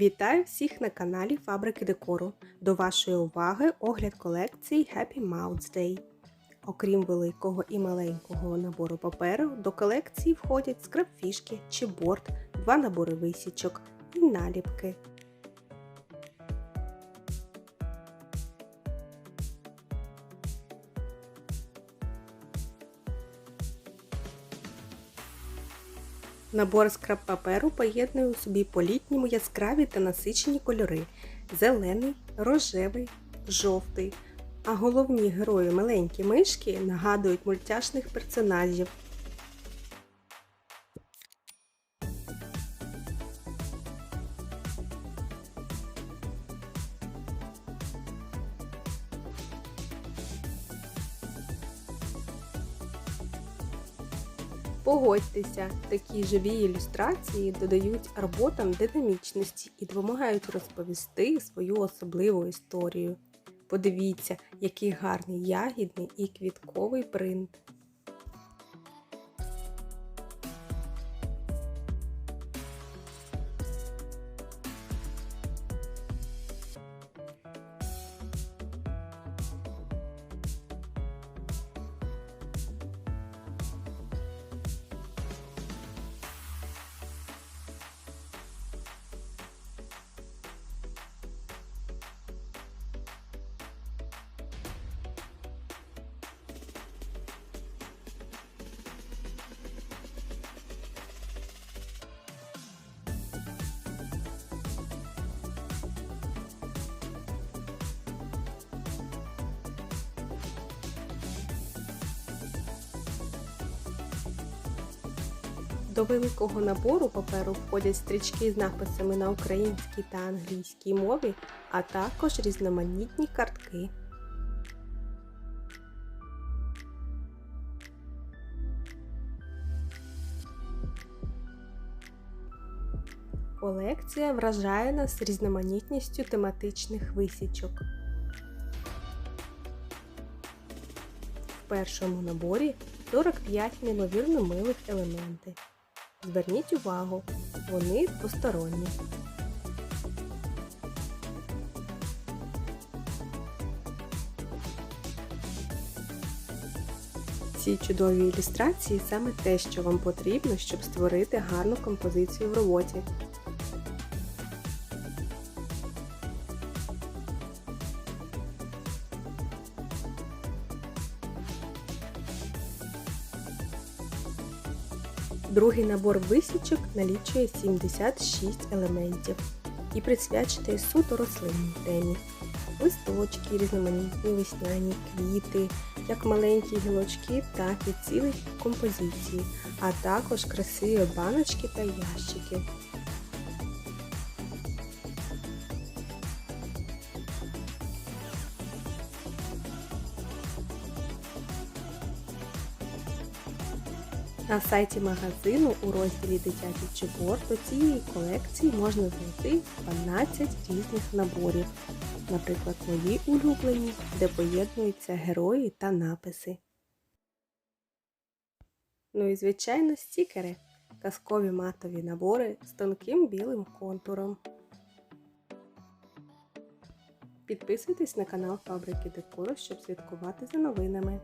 Вітаю всіх на каналі Фабрики Декору. До вашої уваги огляд колекції Happy Mouths Day. Окрім великого і маленького набору паперу, до колекції входять скрабфішки, чіпборд, два набори висічок і наліпки. Набор скраб паперу поєднує у собі по-літньому яскраві та насичені кольори зелений, рожевий, жовтий. А головні герої маленькі мишки нагадують мультяшних персонажів. Погодьтеся, такі живі ілюстрації додають роботам динамічності і допомагають розповісти свою особливу історію. Подивіться, який гарний ягідний і квітковий принт. До великого набору паперу входять стрічки з написами на українській та англійській мові, а також різноманітні картки. Колекція вражає нас різноманітністю тематичних висічок. В першому наборі 45 неймовірно милих елементи. Зверніть увагу, вони двосторонні. Ці чудові ілюстрації саме те, що вам потрібно, щоб створити гарну композицію в роботі. Другий набор висічок налічує 76 елементів і присвячений суто рослинній темі. Листочки, різноманітні весняні квіти, як маленькі гілочки, так і цілі композиції, а також красиві баночки та ящики. На сайті магазину у розділі Дитячий чебор до цієї колекції можна знайти 12 різних наборів, наприклад, мої улюблені, де поєднуються герої та написи. Ну і, звичайно, стікери казкові матові набори з тонким білим контуром. Підписуйтесь на канал Фабрики Декору, щоб слідкувати за новинами.